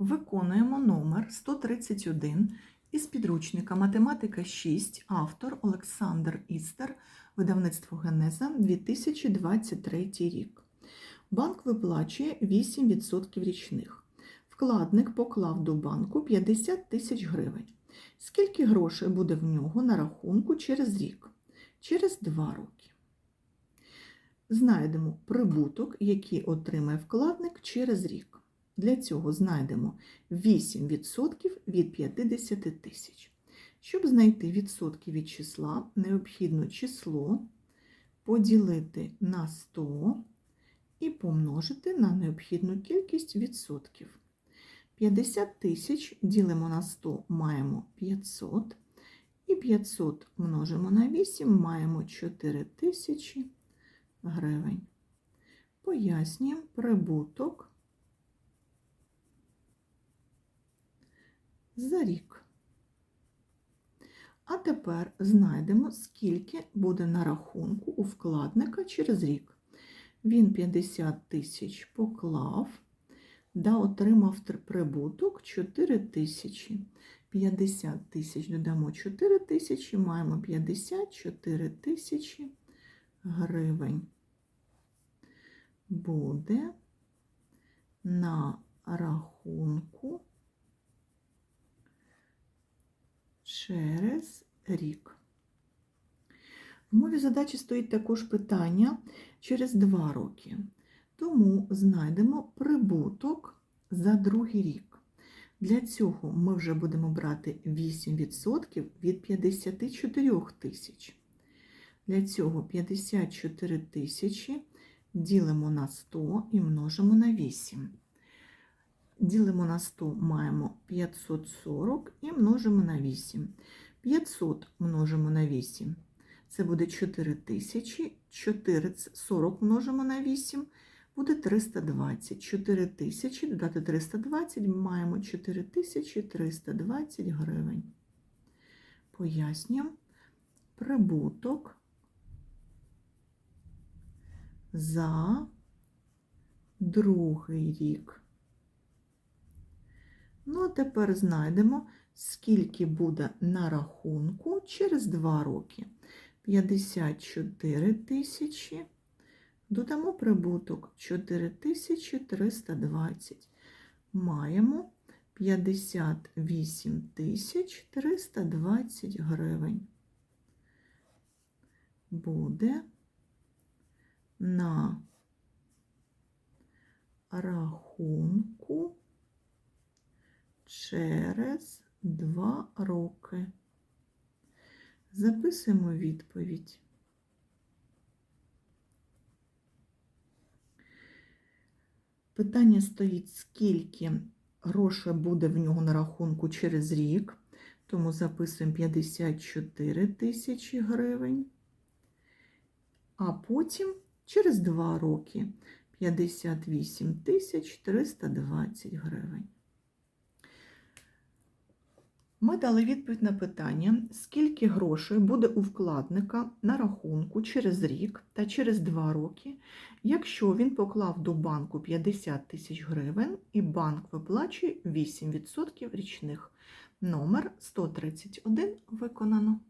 Виконуємо номер 131 із підручника Математика 6, автор Олександр Істер, видавництво Генеза 2023 рік. Банк виплачує 8% річних. Вкладник поклав до банку 50 тисяч гривень. Скільки грошей буде в нього на рахунку через рік? Через 2 роки. Знайдемо прибуток, який отримає вкладник через рік. Для цього знайдемо 8% від 50 тисяч. Щоб знайти відсотки від числа, необхідно число поділити на 100 і помножити на необхідну кількість відсотків. 50 тисяч ділимо на 100, маємо 500. І 500 множимо на 8, маємо 4 тисячі гривень. Пояснюємо прибуток за рік. А тепер знайдемо, скільки буде на рахунку у вкладника через рік. Він 50 тисяч поклав, да отримав прибуток 4 тисячі. 50 тисяч додамо 4 тисячі, маємо 54 тисячі гривень. Буде на рахунку через рік. В мові задачі стоїть також питання через 2 роки. Тому знайдемо прибуток за другий рік. Для цього ми вже будемо брати 8% від 54 тисяч. Для цього 54 тисячі ділимо на 100 і множимо на 8. Ділимо на 100, маємо 540 і множимо на 8. 500 множимо на 8. Це буде 4 тисячі, 40 множимо на 8, буде 320. 4 тисячі, додати 320, маємо 4 тисячі 320 гривень. Пояснюємо прибуток за другий рік. Ну, а тепер знайдемо, скільки буде на рахунку через 2 роки. 54 тисячі. Додамо прибуток 4320. Маємо 58 тисяч 320 гривень. Буде на рахунку через 2 роки. Записуємо відповідь. Питання стоїть, скільки грошей буде в нього на рахунку через рік, тому записуємо 54 тисячі гривень, а потім через 2 роки 58 тисяч 320 гривень. Ми дали відповідь на питання, скільки грошей буде у вкладника на рахунку через рік та через 2 роки, якщо він поклав до банку 50 тисяч гривень і банк виплачує 8% річних. Номер 131 виконано.